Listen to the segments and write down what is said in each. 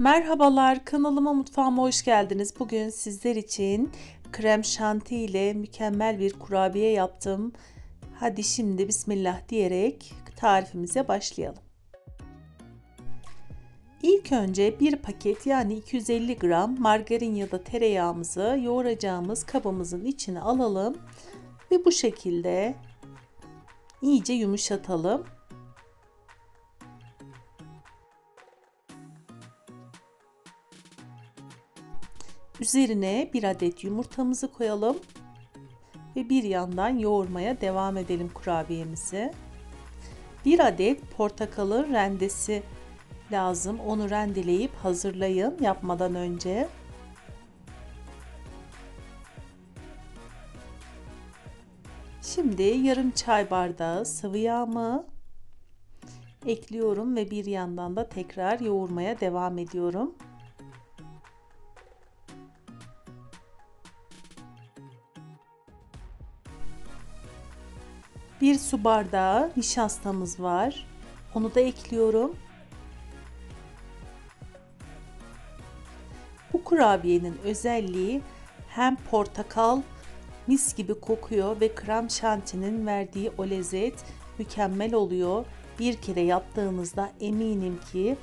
Merhabalar, kanalıma mutfağıma hoş geldiniz. Bugün sizler için krem şanti ile mükemmel bir kurabiye yaptım. Hadi şimdi bismillah diyerek tarifimize başlayalım. İlk önce bir paket yani 250 gram margarin ya da tereyağımızı yoğuracağımız kabımızın içine alalım ve bu şekilde iyice yumuşatalım. Üzerine bir adet yumurtamızı koyalım ve bir yandan yoğurmaya devam edelim kurabiyemizi. Bir adet portakalın rendesi lazım. Onu rendeleyip hazırlayın yapmadan önce. Şimdi yarım çay bardağı sıvı yağımı ekliyorum ve bir yandan da tekrar yoğurmaya devam ediyorum. Bir su bardağı nişastamız var. Onu da ekliyorum. Bu kurabiyenin özelliği hem portakal mis gibi kokuyor ve krem şantinin verdiği o lezzet mükemmel oluyor. Bir kere yaptığınızda eminim ki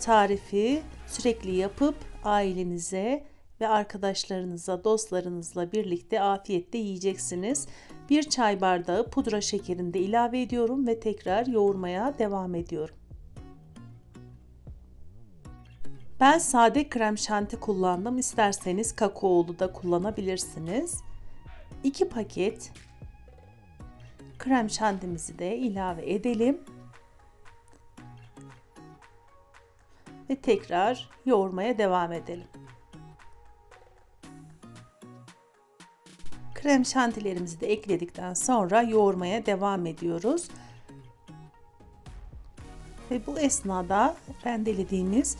tarifi sürekli yapıp ailenize ve arkadaşlarınıza, dostlarınızla birlikte afiyetle yiyeceksiniz. Bir çay bardağı pudra şekerini de ilave ediyorum ve tekrar yoğurmaya devam ediyorum. Ben sade krem şanti kullandım. İsterseniz kakaolu da kullanabilirsiniz. 2 paket krem şantimizi de ilave edelim. Ve tekrar yoğurmaya devam edelim. Krem şantilerimizi de ekledikten sonra yoğurmaya devam ediyoruz. Ve bu esnada rendelediğimiz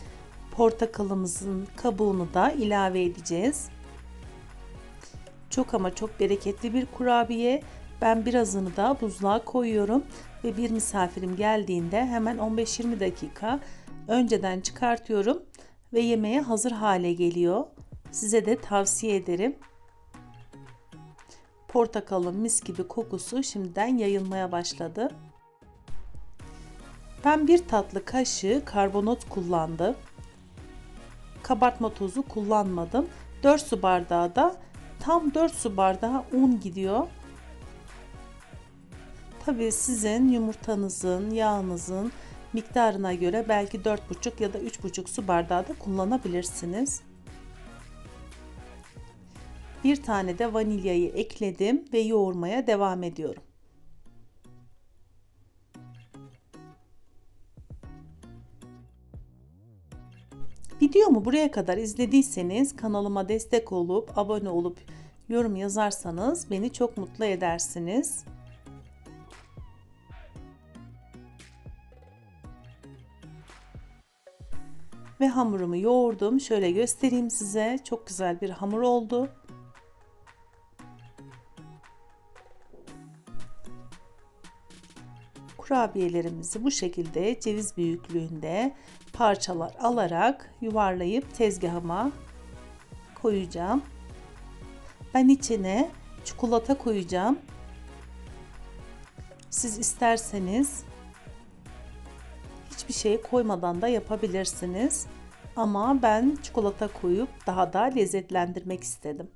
portakalımızın kabuğunu da ilave edeceğiz. Çok ama çok bereketli bir kurabiye. Ben birazını da buzluğa koyuyorum ve bir misafirim geldiğinde hemen 15-20 dakika önceden çıkartıyorum ve yemeğe hazır hale geliyor. Size de tavsiye ederim. Portakalın mis gibi kokusu şimdiden yayılmaya başladı. Ben bir tatlı kaşığı karbonat kullandım. Kabartma tozu kullanmadım. 4 su bardağı da tam 4 su bardağı un gidiyor. Tabii sizin yumurtanızın, yağınızın miktarına göre belki 4,5 ya da 3,5 su bardağı da kullanabilirsiniz. Bir tane de vanilyayı ekledim ve yoğurmaya devam ediyorum. Videomu buraya kadar izlediyseniz kanalıma destek olup abone olup yorum yazarsanız beni çok mutlu edersiniz. Ve hamurumu yoğurdum. Şöyle göstereyim size. Çok güzel bir hamur oldu. Kurabiyelerimizi bu şekilde ceviz büyüklüğünde parçalar alarak yuvarlayıp tezgahıma koyacağım. Ben içine çikolata koyacağım. Siz isterseniz hiçbir şey koymadan da yapabilirsiniz. Ama ben çikolata koyup daha da lezzetlendirmek istedim.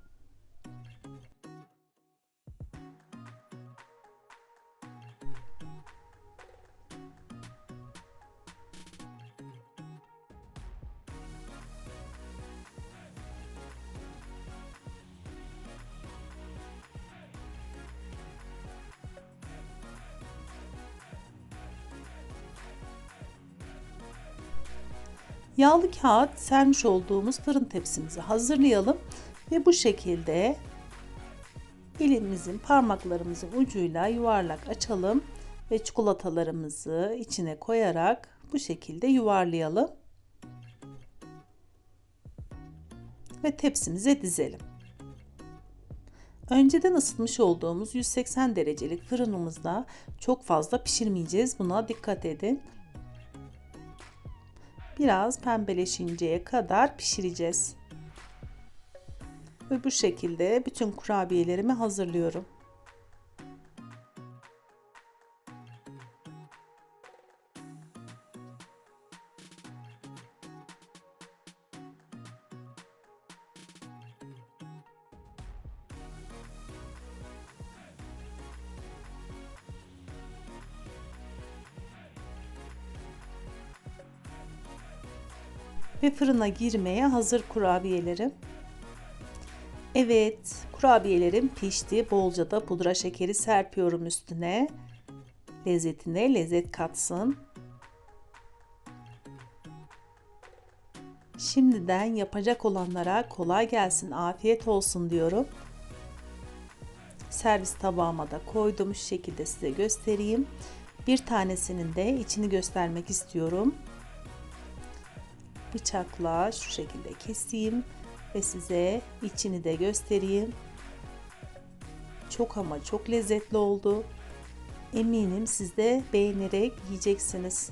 Yağlı kağıt sermiş olduğumuz fırın tepsimizi hazırlayalım ve bu şekilde elimizin parmaklarımızın ucuyla yuvarlak açalım ve çikolatalarımızı içine koyarak bu şekilde yuvarlayalım. Ve tepsimize dizelim. Önceden ısıtmış olduğumuz 180 derecelik fırınımızda çok fazla pişirmeyeceğiz. Buna dikkat edin. Biraz pembeleşinceye kadar pişireceğiz. Ve bu şekilde bütün kurabiyelerimi hazırlıyorum. Ve fırına girmeye hazır kurabiyelerim. Evet, kurabiyelerim pişti. Bolca da pudra şekeri serpiyorum üstüne. Lezzetine lezzet katsın. Şimdiden yapacak olanlara kolay gelsin, afiyet olsun diyorum. Servis tabağıma da koydum. Şu şekilde size göstereyim. Bir tanesinin de içini göstermek istiyorum bıçakla şu şekilde keseyim ve size içini de göstereyim. Çok ama çok lezzetli oldu. Eminim siz de beğenerek yiyeceksiniz.